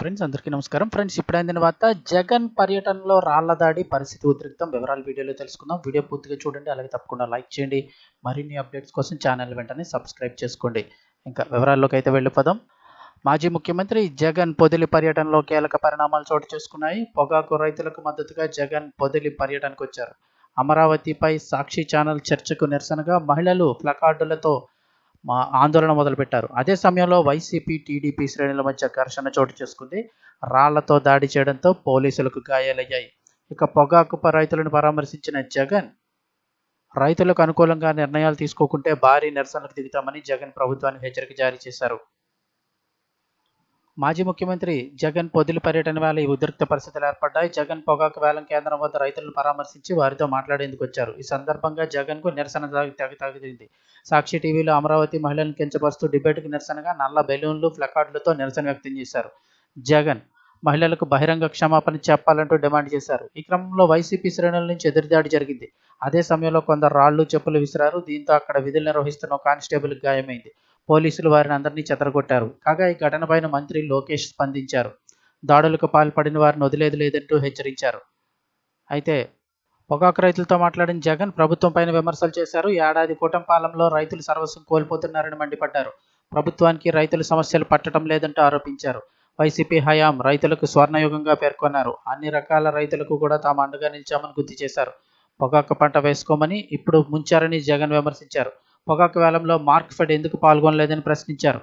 Friends అందరికీ నమస్కారం. Friends ఇప్పుడైన తర్వాత జగన్ పర్యటనలో రాళ్ళ దాడి పరిస్థితి ఉద్రిక్తం వివరాలు వీడియోలో తెలుసుకుందాం. వీడియో పూర్తిగా చూడండి అలాగే తప్పకుండా లైక్ చేయండి. మరిన్ని అప్డేట్స్ కోసం ఛానల్ వెంటనే సబ్స్క్రైబ్ చేసుకోండి. ఇంకా వివరాల్లోకి అయితే వెళ్ళిపోదాం. మాజీ ముఖ్యమంత్రి జగన్ పొదిలి పర్యటనలో కీలక పరిణామాలు చోటు చేసుకున్నాయి. పొగాకు రైతులకు మద్దతుగా జగన్ పొదిలి పర్యటనకు వచ్చారు. అమరావతిపై సాక్షి ఛానల్ చర్చకు నిరసనగా మహిళలు ప్లకార్డులతో మా ఆందోళన మొదలుపెట్టారు. అదే సమయంలో వైసీపీ టీడీపీ శ్రేణుల మధ్య ఘర్షణ చోటు చేసుకుంది. రాళ్ళతో దాడి చేయడంతో పోలీసులకు గాయాలయ్యాయి. ఇక పొగాకు ప- రైతులను పరామర్శించిన జగన్ రైతులకు అనుకూలంగా నిర్ణయాలు తీసుకోకుంటే భారీ నిరసనలకు దిగుతామని జగన్ ప్రభుత్వానికి హెచ్చరిక జారీ చేశారు. మాజీ ముఖ్యమంత్రి జగన్ పొదిలి పర్యటన వేళ ఈ ఉద్రిక్త పరిస్థితులు ఏర్పడ్డాయి. జగన్ పొగాకు వేలం కేంద్రం వద్ద రైతులను పరామర్శించి వారితో మాట్లాడేందుకు వచ్చారు. ఈ సందర్భంగా జగన్కు నిరసన తాగి- తెగ తగిలింది సాక్షి టీవీలో అమరావతి మహిళలను కించపరుస్తూ డిబేట్కు నిరసనగా నల్ల బెలూన్లు ప్లకార్డులతో నిరసన వ్యక్తం చేశారు. జగన్ మహిళలకు బహిరంగ క్షమాపణ చెప్పాలంటూ డిమాండ్ చేశారు. ఈ క్రమంలో వైసీపీ శ్రేణుల నుంచి ఎదురుదాడి జరిగింది. అదే సమయంలో కొందరు రాళ్ళు చెప్పులు విసిరారు. దీంతో అక్కడ విధులు నిర్వహిస్తున్న ఒక కానిస్టేబుల్ గాయమైంది. పోలీసులు వారిని అందరినీ చెదరగొట్టారు. కాగా ఈ ఘటనపైన మంత్రి లోకేష్ స్పందించారు. దాడులకు పాల్పడిన వారిని వదిలేది లేదంటూ హెచ్చరించారు. అయితే పొగాకు రైతులతో మాట్లాడిన జగన్ ప్రభుత్వం పైన విమర్శలు చేశారు. ఏడాది కూటమి పాలనలో రైతులు సర్వస్వం కోల్పోతున్నారని మండిపడ్డారు. ప్రభుత్వానికి రైతుల సమస్యలు పట్టడం లేదంటూ ఆరోపించారు. వైసీపీ హయాం రైతులకు స్వర్ణయుగంగా పేర్కొన్నారు. అన్ని రకాల రైతులకు కూడా తాము అండగా నిలిచామని గుర్తు చేశారు. పొగాకు పంట వేసుకోమని ఇప్పుడు ముంచారని జగన్ విమర్శించారు. పొగాకు వేలంలో మార్క్ ఫెడ్ ఎందుకు పాల్గొనలేదని ప్రశ్నించారు.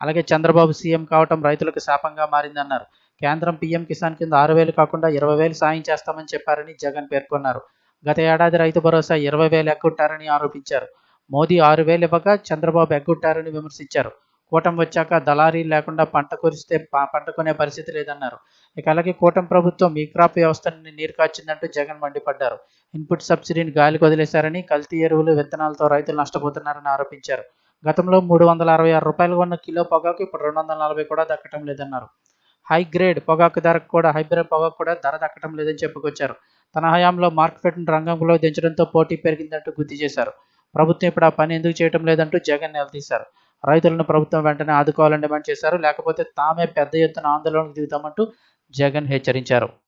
అలాగే చంద్రబాబు సీఎం కావటం రైతులకు శాపంగా మారిందన్నారు. కేంద్రం పీఎం కిసాన్ కింద ఆరు వేలు కాకుండా ఇరవై వేలు సాయం చేస్తామని చెప్పారని జగన్ పేర్కొన్నారు. గత ఏడాది రైతు భరోసా ఇరవై వేలు ఎగ్గొట్టారని ఆరోపించారు. మోదీ ఆరు వేలు ఇవ్వగా చంద్రబాబు ఎగ్గొట్టారని విమర్శించారు. కూటమి వచ్చాక దళారీ లేకుండా పంట కురిస్తే పంట కొనే పరిస్థితి లేదన్నారు. ఇక అలాగే కూటమి ప్రభుత్వం ఈ క్రాప్ వ్యవస్థని నీరు కాచిందంటూ జగన్ మండిపడ్డారు. ఇన్పుట్ సబ్సిడీని గాలికి వదిలేశారని కల్తీ ఎరువులు విత్తనాలతో రైతులు నష్టపోతున్నారని ఆరోపించారు. గతంలో మూడు వందల అరవై ఆరు రూపాయలు ఉన్న కిలో పొగాకు ఇప్పుడు రెండు వందల నలభై కూడా దక్కటం లేదన్నారు. హై గ్రేడ్ పొగాకు ధరకు కూడా హైబ్రిడ్ పొగాకు కూడా ధర దక్కటం లేదని చెప్పుకొచ్చారు. తన హయాంలో మార్కెట్ను రంగంలో దించడంతో పోటీ పెరిగిందంటూ గుర్తు చేశారు. ప్రభుత్వం ఇప్పుడు ఆ పని ఎందుకు చేయటం లేదంటూ జగన్ నిలదీశారు. రైతులను ప్రభుత్వం వెంటనే ఆదుకోవాలని డిమాండ్ చేశారు. లేకపోతే తామే పెద్ద ఎత్తున ఆందోళనకు దిగుతామంటూ జగన్ హెచ్చరించారు.